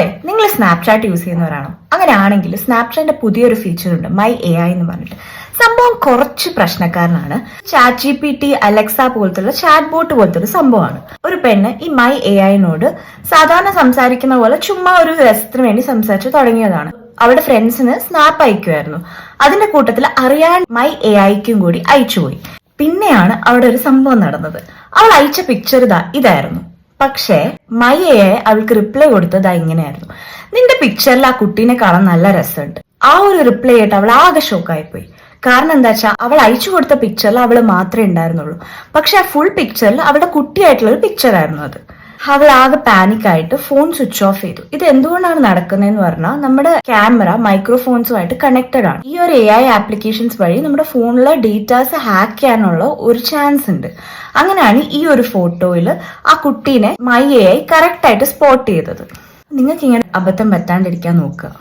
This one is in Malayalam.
അതെ നിങ്ങൾ സ്നാപ്ചാറ്റ് യൂസ് ചെയ്യുന്നവരാണോ? അങ്ങനെയാണെങ്കിൽ സ്നാപ്ചാറ്റിന്റെ പുതിയൊരു ഫീച്ചർ ഉണ്ട് മൈ എ ഐ എന്ന് പറഞ്ഞിട്ട്. സംഭവം കുറച്ച് പ്രശ്നക്കാരനാണ്. Chat G P T Alexa പോലത്തുള്ള ചാറ്റ് ബോട്ട് പോലത്തെ ഒരു സംഭവമാണ്. ഒരു പെണ്ണ് ഈ മൈ എ ഐനോട് സാധാരണ സംസാരിക്കുന്ന പോലെ ചുമ്മാ ഒരു രസത്തിന് വേണ്ടി സംസാരിച്ചു തുടങ്ങിയതാണ്. അവളുടെ ഫ്രണ്ട്സിന് സ്നാപ്പ് അയക്കുമായിരുന്നു അതിന്റെ കൂട്ടത്തിൽ അറിയാൻ മൈ എ ഐക്കും കൂടി അയച്ചുപോയി. പിന്നെയാണ് അവിടെ ഒരു സംഭവം നടന്നത്. അവൾ അയച്ച പിക്ചർ ഇതാ ഇതായിരുന്നു. പക്ഷേ മയയെ അവൾക്ക് റിപ്ലൈ കൊടുത്തത് ഇങ്ങനെയായിരുന്നു. നിന്റെ പിക്ചറിൽ ആ കുട്ടീനെ കാണാൻ നല്ല രസമുണ്ട്. ആ ഒരു റിപ്ലൈ ആയിട്ട് അവൾ ആകെ ഷോക്കായി പോയി കാരണം എന്താ വെച്ചാൽ അവൾ അയച്ചു കൊടുത്ത പിക്ചറിൽ അവൾ മാത്രമേ ഉണ്ടായിരുന്നുള്ളൂ. പക്ഷെ ആ ഫുൾ പിക്ചറിൽ അവളുടെ കുട്ടിയായിട്ടുള്ള ഒരു പിക്ചറായിരുന്നു അത്. അവൾ ആകെ പാനിക് ആയിട്ട് ഫോൺ സ്വിച്ച് ഓഫ് ചെയ്തു. ഇത് എന്തുകൊണ്ടാണ് നടക്കുന്നതെന്ന് പറഞ്ഞാൽ നമ്മുടെ ക്യാമറ മൈക്രോഫോൺസുമായിട്ട് കണക്റ്റഡ് ആണ്. ഈ ഒരു എ ഐ ആപ്ലിക്കേഷൻസ് വഴി നമ്മുടെ ഫോണിലെ ഡീറ്റെയിൽസ് ഹാക്ക് ചെയ്യാനുള്ള ഒരു ചാൻസ് ഉണ്ട്. അങ്ങനെയാണ് ഈ ഒരു ഫോട്ടോയിൽ ആ കുട്ടീനെ മൈ എ ഐ കറക്റ്റ് ആയിട്ട് സ്പോട്ട് ചെയ്തത്. നിങ്ങൾക്ക് ഇങ്ങനെ അബദ്ധം പറ്റാണ്ടിരിക്കാൻ നോക്കുക.